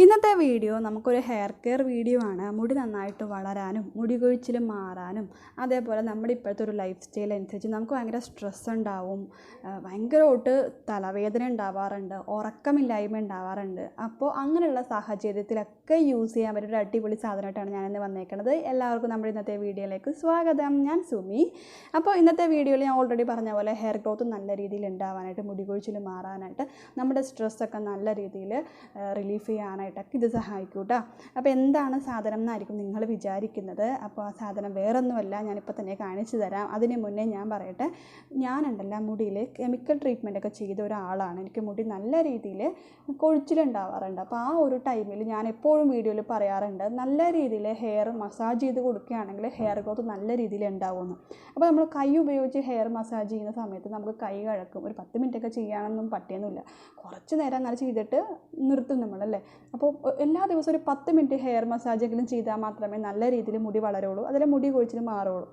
ഇന്നത്തെ വീഡിയോ നമുക്കൊരു hair care video ആണ്. മുടി നന്നായിട്ട് വളരാനും മുടി കൊഴിച്ചിൽ മാറാനും അതേപോലെ നമ്മുടെ ഇപ്പോഴത്തെ ഒരു ലൈഫ് സ്റ്റൈൽ അനുസരിച്ച് നമുക്ക് ഭയങ്കര സ്ട്രെസ് ഉണ്ടാവും. ഭയങ്കരമായിട്ട് തലവേദന ഉണ്ടാവാറുണ്ട് ഉറക്കമില്ലായ്മ ഉണ്ടാവാറുണ്ട്. അപ്പോൾ അങ്ങനെയുള്ള സാഹചര്യത്തിലൊക്കെ യൂസ് ചെയ്യാൻ പറ്റിയ ഒരു അടിപൊളി സാധനമായിട്ടാണ് ഞാനിന്ന് വന്നേക്കുന്നത് എല്ലാവർക്കും നമ്മുടെ ഇന്നത്തെ വീഡിയോയിലേക്ക് സ്വാഗതം. ഞാൻ സുമി. അപ്പോൾ ഇന്നത്തെ വീഡിയോയിൽ ഞാൻ ഓൾറെഡി പറഞ്ഞ പോലെ ഹെയർ ഗ്രോത്ത് നല്ല രീതിയിൽ ഉണ്ടാവാനായിട്ട് മുടി കൊഴിച്ചിൽ മാറാനായിട്ട് നമ്മുടെ സ്ട്രെസ്സൊക്കെ നല്ല രീതിയിൽ റിലീഫ് ചെയ്യാനായിട്ടൊക്കെ ഇത് സഹായിക്കും കേട്ടോ അപ്പോൾ എന്താണ് സാധനം എന്നായിരിക്കും നിങ്ങൾ വിചാരിക്കുന്നത്? അപ്പോൾ ആ സാധനം വേറൊന്നുമല്ല ഞാനിപ്പോൾ തന്നെ കാണിച്ചു തരാം. അതിന് മുന്നേ ഞാൻ പറയട്ടെ ഞാനുണ്ടല്ല മുടിയിൽ കെമിക്കൽ ട്രീറ്റ്മെന്റ് ഒക്കെ ചെയ്ത ഒരാളാണ്. എനിക്ക് മുടി നല്ല രീതിയിൽ കൊഴിച്ചിലുണ്ടാവാറുണ്ട്. അപ്പോൾ ആ ഒരു ടൈമിൽ ഞാൻ എപ്പോഴും വീഡിയോയിൽ പറയാറുണ്ട് നല്ല രീതിയിൽ ഹെയർ മസാജ് ചെയ്ത് കൊടുക്കുകയാണെങ്കിൽ ഹെയർ ഗ്രോത്ത് നല്ല രീതിയിൽ ഉണ്ടാവുമെന്ന്. അപ്പോൾ നമ്മൾ കൈ ഉപയോഗിച്ച് ഹെയർ മസാജ് ചെയ്യുന്ന സമയത്ത് നമുക്ക് കൈ കഴക്കും. ഒരു പത്ത് മിനിറ്റൊക്കെ ചെയ്യാനൊന്നും പറ്റിയൊന്നുമില്ല കുറച്ച് നേരം അങ്ങനെ ചെയ്തിട്ട് നിർത്തും നമ്മളല്ലേ? അപ്പോൾ എല്ലാ ദിവസവും ഒരു പത്ത് മിനിറ്റ് ഹെയർ മസാജ് എങ്കിലും ചെയ്താൽ മാത്രമേ നല്ല രീതിയിൽ മുടി വളരുള്ളൂ അതിലെ മുടി കൊഴിച്ചിൽ മാറുള്ളൂ.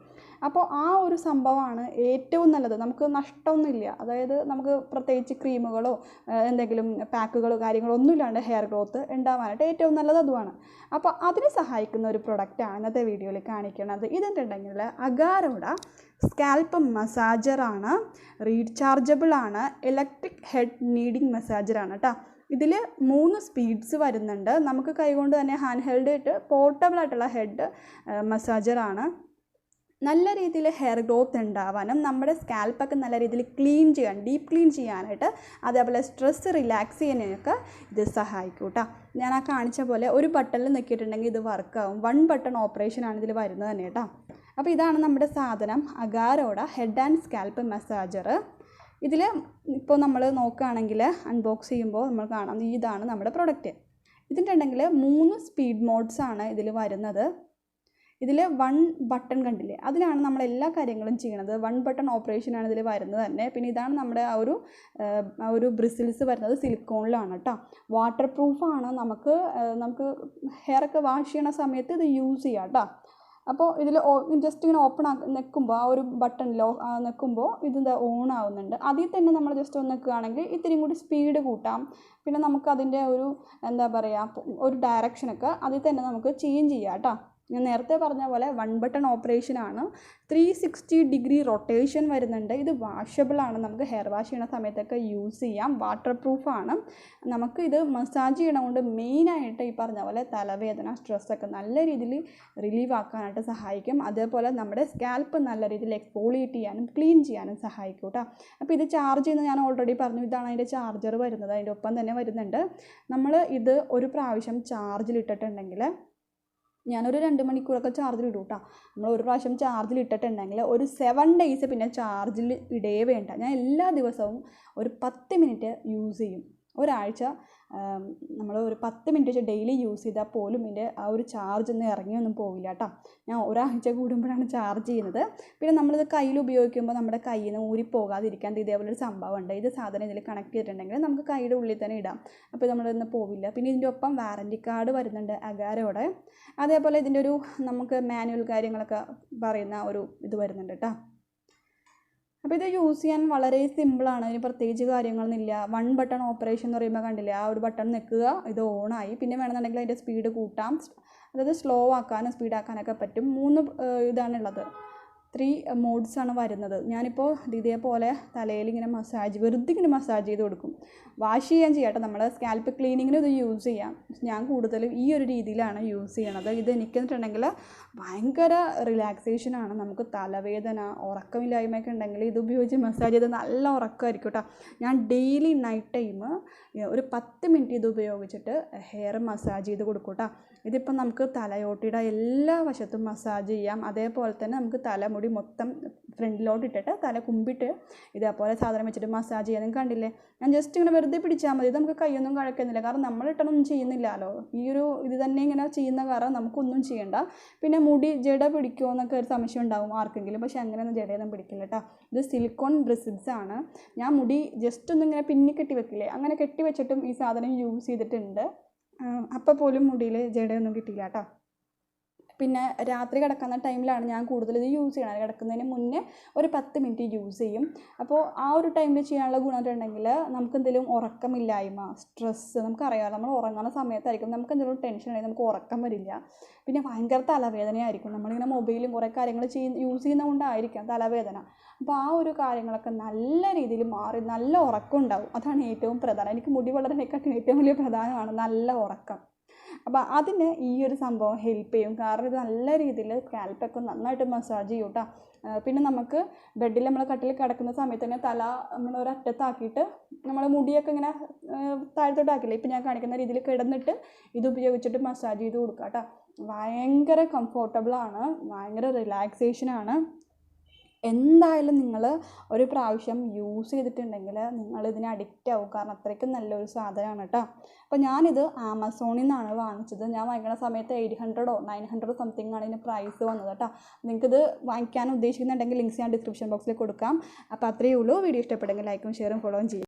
അപ്പോൾ ആ ഒരു സംഭവമാണ് ഏറ്റവും നല്ലത്. നമുക്ക് നഷ്ടമൊന്നുമില്ല. അതായത് നമുക്ക് പ്രത്യേകിച്ച് ക്രീമുകളോ എന്തെങ്കിലും പാക്കുകളോ കാര്യങ്ങളോ ഒന്നും ഇല്ലാണ്ട് ഹെയർ ഗ്രോത്ത് ഉണ്ടാവാനായിട്ട് ഏറ്റവും നല്ലത് അതുമാണ്. അപ്പോൾ അതിന് സഹായിക്കുന്ന ഒരു പ്രൊഡക്റ്റാണ് ഇന്നത്തെ വീഡിയോയിൽ കാണിക്കുന്നത്. ഇതെന്തുണ്ടെങ്കിൽ അഗാരോട സ്കാൽപ്പ് മസാജറാണ് റീചാർജബിളാണ് ഇലക്ട്രിക് ഹെഡ് നീഡിങ് മസാജറാണ് കേട്ടോ. ഇതിൽ മൂന്ന് സ്പീഡ്സ് വരുന്നുണ്ട്. നമുക്ക് കൈകൊണ്ട് തന്നെ ഹാൻഡ് ഹെൽഡ് ഇട്ട് പോർട്ടബിൾ ആയിട്ടുള്ള ഹെഡ് മസാജറാണ് നല്ല രീതിയിൽ ഹെയർ ഗ്രോത്ത് ഉണ്ടാവാനും നമ്മുടെ സ്കാൽപ്പൊക്കെ നല്ല രീതിയിൽ ക്ലീൻ ചെയ്യാൻ ഡീപ്പ് ക്ലീൻ ചെയ്യാനായിട്ട് അതേപോലെ സ്ട്രെസ് റിലാക്സ് ചെയ്യാനൊക്കെ ഇത് സഹായിക്കും കേട്ടോ ഞാൻ ആ കാണിച്ച പോലെ ഒരു ബട്ടണിൽ നിൽക്കിയിട്ടുണ്ടെങ്കിൽ ഇത് വർക്കാവും വൺ ബട്ടൺ ഓപ്പറേഷനാണ് ഇതിൽ വരുന്നത് തന്നെ കേട്ടോ. അപ്പോൾ ഇതാണ് നമ്മുടെ സാധനം അഗാരോട ഹെഡ് ആൻഡ് സ്കാൽപ്പ് മസാജർ ഇതിൽ ഇപ്പോൾ നമ്മൾ നോക്കുകയാണെങ്കിൽ അൺബോക്സ് ചെയ്യുമ്പോൾ നമ്മൾ കാണാം ഇതാണ് നമ്മുടെ പ്രൊഡക്റ്റ് ഇതിന്റെ ഉണ്ടെങ്കിൽ മൂന്ന് സ്പീഡ് മോഡ്സ് ആണ് ഇതിൽ വരുന്നത്. ഇതിൽ വൺ ബട്ടൺ കണ്ടില്ലേ? അതിലാണ് നമ്മൾ എല്ലാ കാര്യങ്ങളും ചെയ്യണത്. വൺ ബട്ടൺ ഓപ്പറേഷനാണ് ഇതിൽ വരുന്നത് തന്നെ. പിന്നെ ഇതാണ് നമ്മുടെ ആ ഒരു ഒരു ബ്രിസിൽസ് വരുന്നത് സിലിക്കോണിലാണ് കേട്ടോ വാട്ടർ പ്രൂഫാണ് നമുക്ക് നമുക്ക് ഹെയറൊക്കെ വാഷ് ചെയ്യണ സമയത്ത് ഇത് യൂസ് ചെയ്യാം കേട്ടോ അപ്പോൾ ഇതിൽ ജസ്റ്റ് ഇങ്ങനെ ഓപ്പൺ ആ നിൽക്കുമ്പോൾ ആ ഒരു ബട്ടണിൽ നിൽക്കുമ്പോൾ ഇതിന്റെ ഓൺ ആവുന്നുണ്ട്. അതിൽ തന്നെ നമ്മൾ ജസ്റ്റ് ഒന്ന് നിൽക്കുകയാണെങ്കിൽ ഇത്തിരിയും കൂടി സ്പീഡ് കൂട്ടാം. പിന്നെ നമുക്ക് അതിന്റെ ഒരു എന്താ പറയുക ഒരു ഡയറക്ഷനൊക്കെ അതിൽ തന്നെ നമുക്ക് ചേഞ്ച് ചെയ്യാം കേട്ടോ ഞാൻ നേരത്തെ പറഞ്ഞ പോലെ വൺ ബട്ടൺ ഓപ്പറേഷനാണ് ത്രീ സിക്സ്റ്റി ഡിഗ്രി റൊട്ടേഷൻ വരുന്നുണ്ട്. ഇത് വാഷബിൾ ആണ്. നമുക്ക് ഹെയർ വാഷ് ചെയ്യുന്ന സമയത്തൊക്കെ യൂസ് ചെയ്യാം. വാട്ടർ പ്രൂഫാണ് നമുക്ക് ഇത് മസാജ് ചെയ്യണമുണ്ട് മെയിനായിട്ട് ഈ പറഞ്ഞ പോലെ തലവേദന സ്ട്രെസ്സൊക്കെ നല്ല രീതിയിൽ റിലീവ് ആക്കാനായിട്ട് സഹായിക്കും. അതേപോലെ നമ്മുടെ സ്കാൽപ്പ് നല്ല രീതിയിൽ എക്സ്പോളിയേറ്റ് ചെയ്യാനും ക്ലീൻ ചെയ്യാനും സഹായിക്കും കേട്ടോ. അപ്പോൾ ഇത് ചാർജ് ചെയ്യുന്നത് ഞാൻ ഓൾറെഡി പറഞ്ഞു. ഇതാണ് അതിന്റെ ചാർജർ വരുന്നത്. അതിന്റെ ഒപ്പം തന്നെ വരുന്നുണ്ട്. നമ്മൾ ഇത് ഒരു പ്രാവശ്യം ചാർജിൽ ഇട്ടിട്ടുണ്ടെങ്കിൽ ഞാനൊരു രണ്ട് മണിക്കൂറൊക്കെ ചാർജിൽ ഇടും കേട്ടോ നമ്മൾ ഒരു പ്രാവശ്യം ചാർജിൽ ഇട്ടിട്ടുണ്ടെങ്കിൽ ഒരു സെവൻ ഡേയ്സ് പിന്നെ ചാർജിൽ ഇടേ വേണ്ട. ഞാൻ എല്ലാ ദിവസവും ഒരു പത്ത് മിനിറ്റ് യൂസ് ചെയ്യും. ഒരാഴ്ച നമ്മൾ ഒരു പത്ത് മിനിറ്റ് വെച്ച് ഡെയിലി യൂസ് ചെയ്താൽ പോലും ഇതിന്റെ ആ ഒരു ചാർജ് ഒന്നും ഇറങ്ങിയൊന്നും പോവില്ല കേട്ടോ ഞാൻ ഒരാഴ്ച കൂടുമ്പോഴാണ് ചാർജ് ചെയ്യുന്നത്. പിന്നെ നമ്മളിത് കയ്യിൽ ഉപയോഗിക്കുമ്പോൾ നമ്മുടെ കയ്യിൽ നിന്ന് ഊരി പോകാതിരിക്കാൻ ഇതേപോലെ ഒരു സംഭവം ഉണ്ട് ഇത് സാധനം ഇതിൽ കണക്ട് ചെയ്തിട്ടുണ്ടെങ്കിൽ നമുക്ക് കൈയുടെ ഉള്ളിൽ തന്നെ ഇടാം. അപ്പോൾ നമ്മളിന്ന് പോവില്ല. പിന്നെ ഇതിന്റെ ഒപ്പം വാറന്റി കാർഡ് വരുന്നുണ്ട് അഗാരോടെ. അതേപോലെ ഇതിന്റെ ഒരു നമുക്ക് മാനുവൽ കാര്യങ്ങളൊക്കെ പറയുന്ന ഒരു ഇത് വരുന്നുണ്ട് കേട്ടോ അപ്പോൾ ഇത് യൂസ് ചെയ്യാൻ വളരെ സിമ്പിളാണ് അതിന് പ്രത്യേകിച്ച് കാര്യങ്ങളൊന്നുമില്ല. വൺ ബട്ടൺ ഓപ്പറേഷൻ എന്ന് പറയുമ്പോൾ കണ്ടില്ലേ ആ ഒരു ബട്ടൺ നിൽക്കുക ഇത് ഓണായി പിന്നെ വേണമെന്നുണ്ടെങ്കിൽ അതിന്റെ സ്പീഡ് കൂട്ടാം. അതായത് സ്ലോ ആക്കാനും സ്പീഡ് ആക്കാനൊക്കെ പറ്റും. മൂന്ന് ഇതാണുള്ളത് ത്രീ മോഡ്സ് ആണ് വരുന്നത്. ഞാനിപ്പോൾ ഇതേപോലെ തലയിൽ ഇങ്ങനെ മസാജ് വെറുതെ ഇങ്ങനെ മസാജ് ചെയ്ത് കൊടുക്കും. വാഷ് ചെയ്യാൻ ചെയ്യാട്ടെ. നമ്മൾ സ്കാൽപ്പ് ക്ലീനിങ്ങിന് ഇത് യൂസ് ചെയ്യാം. ഞാൻ കൂടുതലും ഈ ഒരു രീതിയിലാണ് യൂസ് ചെയ്യണത്. ഇത് എനിക്ക് എന്നിട്ടുണ്ടെങ്കിൽ ഭയങ്കര റിലാക്സേഷനാണ്. നമുക്ക് തലവേദന ഉറക്കമില്ലായ്മയൊക്കെ ഉണ്ടെങ്കിൽ ഇത് ഉപയോഗിച്ച് മസാജ് ചെയ്ത് നല്ല ഉറക്കമായിരിക്കും കേട്ടോ ഞാൻ ഡെയിലി നൈറ്റ് ടൈം ഒരു പത്ത് മിനിറ്റ് ഇത് ഉപയോഗിച്ചിട്ട് ഹെയർ മസാജ് ചെയ്ത് കൊടുക്കും കേട്ടോ ഇതിപ്പം നമുക്ക് തലയോട്ടിയുടെ എല്ലാ വശത്തും മസാജ് ചെയ്യാം. അതേപോലെ തന്നെ നമുക്ക് തലമുടി മൊത്തം ഫ്രണ്ടിലോട്ട് ഇട്ടിട്ട് തല കുമ്പിട്ട് ഇതേപോലെ സാധനം വെച്ചിട്ട് മസാജ് നിങ്ങൾക്ക് കണ്ടില്ലേ? ഞാൻ ജസ്റ്റ് ഇങ്ങനെ വെറുതെ പിടിച്ചാൽ മതി. നമുക്ക് കൈയൊന്നും കഴക്കുന്നില്ല. കാരണം നമ്മൾ ഇട്ടണമൊന്നും ചെയ്യുന്നില്ലല്ലോ. ഈ ഒരു ഇത് തന്നെ ഇങ്ങനെ ചെയ്യുന്ന കാരണം നമുക്കൊന്നും ചെയ്യണ്ട. പിന്നെ മുടി ജട പിടിക്കുമോ എന്നൊക്കെ ഒരു സംശയം ഉണ്ടാവും ആർക്കെങ്കിലും. പക്ഷേ അങ്ങനെയൊന്നും ജടയൊന്നും പിടിക്കില്ല കേട്ടോ ഇത് സിലിക്കോൺ ബ്രിസിഡ്സ് ആണ്. ഞാൻ മുടി ജസ്റ്റ് ഒന്നും ഇങ്ങനെ പിന്നി കെട്ടി വെക്കില്ലേ? അങ്ങനെ കെട്ടി വെച്ചിട്ടും ഈ സാധനം യൂസ് ചെയ്തിട്ടുണ്ട്. അപ്പം പോലും മുടിയിൽ ജടയൊന്നും കിട്ടിയില്ല കേട്ടോ പിന്നെ രാത്രി കിടക്കുന്ന ടൈമിലാണ് ഞാൻ കൂടുതൽ ഇത് യൂസ് ചെയ്യണത്. കിടക്കുന്നതിന് മുന്നേ ഒരു പത്ത് മിനിറ്റ് യൂസ് ചെയ്യും. അപ്പോൾ ആ ഒരു ടൈമിൽ ചെയ്യാനുള്ള ഗുണം ഉണ്ടെങ്കിൽ നമുക്ക് എന്തെങ്കിലും ഉറക്കമില്ലായ്മ സ്ട്രെസ്സ് നമുക്കറിയാം നമ്മൾ ഉറങ്ങുന്ന സമയത്തായിരിക്കും നമുക്ക് എന്തെങ്കിലും ടെൻഷൻ ഉണ്ടെങ്കിൽ നമുക്ക് ഉറക്കം വരില്ല. പിന്നെ ഭയങ്കര തലവേദനയായിരിക്കും. നമ്മളിങ്ങനെ മൊബൈലും കുറേ കാര്യങ്ങൾ ചെയ്യുന്ന യൂസ് ചെയ്യുന്നതുകൊണ്ടായിരിക്കാം തലവേദന. അപ്പോൾ ആ ഒരു കാര്യങ്ങളൊക്കെ നല്ല രീതിയിൽ മാറി നല്ല ഉറക്കം ഉണ്ടാവും. അതാണ് ഏറ്റവും പ്രധാനം. എനിക്ക് മുടി വളരാനേക്കാട്ടും ഏറ്റവും വലിയ പ്രധാനമാണ് നല്ല ഉറക്കം. അപ്പോൾ അതിന് ഈ ഒരു സംഭവം ഹെൽപ്പ് ചെയ്യും. കാരണം ഇത് നല്ല രീതിയിൽ സ്കാൽപ്പൊക്കെ നന്നായിട്ട് മസാജ് ചെയ്യും കേട്ടോ പിന്നെ നമുക്ക് ബെഡിൽ നമ്മൾ കട്ടിൽ കിടക്കുന്ന സമയത്ത് തന്നെ തല നമ്മൾ ഒരറ്റത്താക്കിയിട്ട് നമ്മൾ മുടിയൊക്കെ ഇങ്ങനെ താഴത്തോട്ടാക്കില്ല? ഇപ്പം ഞാൻ കാണിക്കുന്ന രീതിയിൽ കിടന്നിട്ട് ഇത് ഉപയോഗിച്ചിട്ട് മസാജ് ചെയ്ത് കൊടുക്കുക കേട്ടോ ഭയങ്കര കംഫോർട്ടബിളാണ് ഭയങ്കര റിലാക്സേഷനാണ് എന്തായാലും നിങ്ങൾ ഒരു പ്രാവശ്യം യൂസ് ചെയ്തിട്ടുണ്ടെങ്കിൽ നിങ്ങൾ ഇതിന് അഡിക്റ്റ് ആവും. കാരണം അത്രയ്ക്കും നല്ലൊരു സാധനമാണ് കേട്ടോ അപ്പോൾ ഞാനിത് ആമസോണിൽ നിന്നാണ് വാങ്ങിച്ചത്. ഞാൻ വാങ്ങിക്കുന്ന സമയത്ത് എയ്റ്റ് ഹൺഡ്രഡോ നയൻ ഹൺഡ്രഡ് സംതിങ് ആണ് ഇതിന് പ്രൈസ് വന്നത് കേട്ടോ നിങ്ങൾക്കിത് വാങ്ങിക്കാൻ ഉദ്ദേശിക്കുന്നുണ്ടെങ്കിൽ ലിങ്ക്സ് ഞാൻ ഡിസ്ക്രിപ്ഷൻ ബോക്സിൽ കൊടുക്കാം. അപ്പോൾ അത്രയേ ഉള്ളൂ. വീഡിയോ ഇഷ്ടപ്പെടുമെങ്കിൽ ലൈക്കും ഷെയറും ഫോളോയും ചെയ്യും